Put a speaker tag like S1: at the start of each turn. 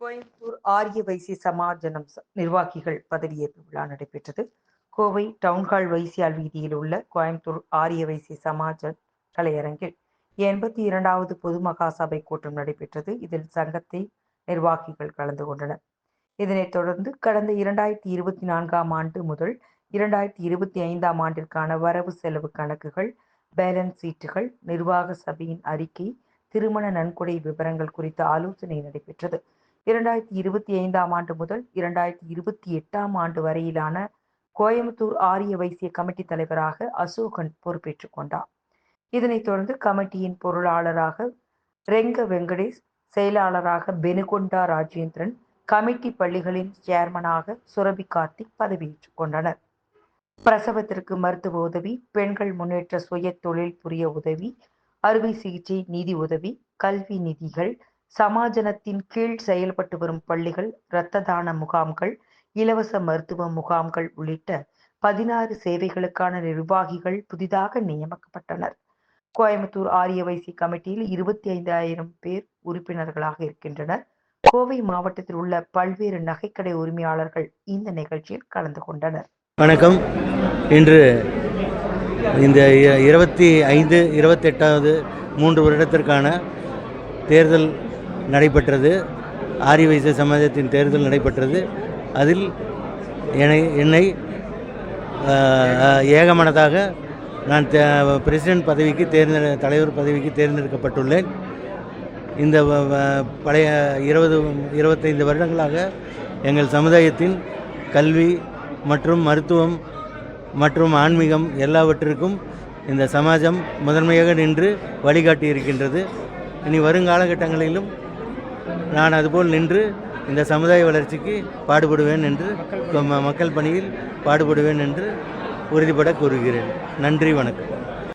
S1: கோயம்புத்தூர் ஆரிய வைசிய சமாஜனம் நிர்வாகிகள் பதவியேற்பு விழா நடைபெற்றது. கோவை டவுன்ஹால் வைசியால் வீதியில் உள்ள கோயம்புத்தூர் ஆரிய வைசிய சமாஜ கலையரங்கில் எண்பத்தி இரண்டாவது பொது மகா சபை கூட்டம் நடைபெற்றது. இதில் சங்கத்தை நிர்வாகிகள் கலந்து கொண்டனர். இதனைத் தொடர்ந்து கடந்த இரண்டாயிரத்தி இருபத்தி நான்காம் ஆண்டு முதல் இரண்டாயிரத்தி இருபத்தி ஐந்தாம் ஆண்டிற்கான வரவு செலவு கணக்குகள் பேலன்ஸ் சீட்டுகள் நிர்வாக சபையின் அறிக்கை திருமண நன்கொடை விவரங்கள் குறித்த ஆலோசனை நடைபெற்றது. இரண்டாயிரத்தி இருபத்தி ஐந்தாம் ஆண்டு முதல் இரண்டாயிரத்தி இருபத்தி எட்டாம் ஆண்டு வரையிலான கோயம்புத்தூர் ஆரிய வைசிய கமிட்டி தலைவராக அசோகன் பொறுப்பேற்றுக் கொண்டார். இதனைத் தொடர்ந்து கமிட்டியின் பொருளாளராக ரெங்க வெங்கடேஷ் செயலாளராக பெனுகொண்டா ராஜேந்திரன் கமிட்டி பள்ளிகளின் சேர்மனாக சுரபி கார்த்திக் பதவியேற்றுக் கொண்டனர். பிரசவத்திற்கு மருத்துவ உதவி பெண்கள் முன்னேற்ற சுய தொழில் புரிய உதவி அறுவை சிகிச்சை நிதி உதவி கல்வி நிதிகள் சமாஜனத்தின் கீழ் செயல்பட்டு வரும் பள்ளிகள் இரத்த தான முகாம்கள் இலவச மருத்துவ முகாம்கள் உள்ளிட்ட பதினாறு சேவைகளுக்கான நிர்வாகிகள் புதிதாக நியமிக்கப்பட்டனர். கோயம்புத்தூர் ஆரிய வைசி கமிட்டியில் இருபத்தி ஐந்தாயிரம் பேர் உறுப்பினர்களாக இருக்கின்றனர். கோவை மாவட்டத்தில் உள்ள பல்வேறு நகைக்கடை உரிமையாளர்கள் இந்த நிகழ்ச்சியில் கலந்து கொண்டனர்.
S2: வணக்கம். இன்று இந்த இருபத்தி ஐந்து இருபத்தெட்டாவது மூன்று வருடத்திற்கான தேர்தல் நடைபெற்றது. ஆரி வைச சமாஜத்தின் தேர்தல் நடைபெற்றது. அதில் என்னை என்னை ஏகமனதாக நான் தே- பிரசிடென்ட் பதவிக்கு தேர்ந்தெடு தலைவர் பதவிக்கு தேர்ந்தெடுக்கப்பட்டுள்ளேன். இந்த வ- பழைய இருபது இருபத்தைந்து வருடங்களாக எங்கள் சமுதாயத்தின் கல்வி மற்றும் மருத்துவம் மற்றும் ஆன்மீகம் எல்லாவற்றிற்கும் இந்த சமாஜம் முதன்மையாக நின்று வழிகாட்டி இருக்கின்றது இனி வருங்காலகட்டங்களிலும் நான் அதுபோல் நின்று இந்த சமுதாய வளர்ச்சிக்கு பாடுபடுவேன் என்று மக்கள் பணியில் பாடுபடுவேன் என்று உறுதிபட கூறுகிறேன். நன்றி வணக்கம்.